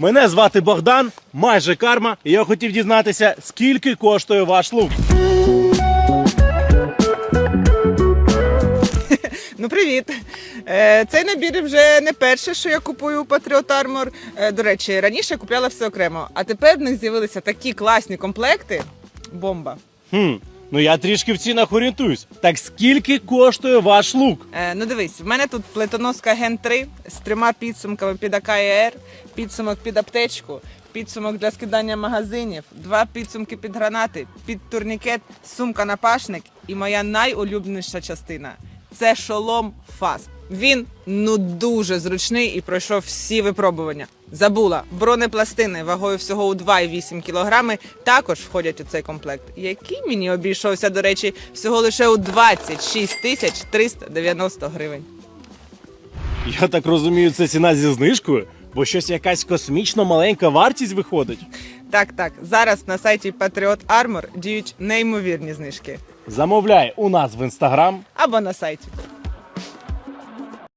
Мене звати Богдан, майже карма, і я хотів дізнатися, скільки коштує ваш лук. Ну, привіт! Е, Цей набір вже не перше, що я купую у Patriot Armor. Е, До речі, раніше я купляла все окремо, а тепер в них з'явилися такі класні комплекти. Бомба. Хм, ну я трішки в цінах орієнтуюсь. Так скільки коштує ваш лук? Е, ну дивись, в мене тут плетоноска Ген 3 з трьома підсумками під АКР, підсумок під аптечку, підсумок для скидання магазинів, два підсумки під гранати, під турнікет, сумка на пашник і моя найулюбленіша частина це шолом фас. Він ну дуже зручний і пройшов всі випробування. Забула, бронепластини вагою всього у 2,8 кг також входять у цей комплект, який мені обійшовся, до речі, всього лише у 26 тисяч 390 гривень. Я так розумію, це ціна зі знижкою, бо щось якась космічно маленька вартість виходить. Так, так, зараз на сайті Patriot Armor діють неймовірні знижки. Замовляй у нас в інстаграм. Або на сайті.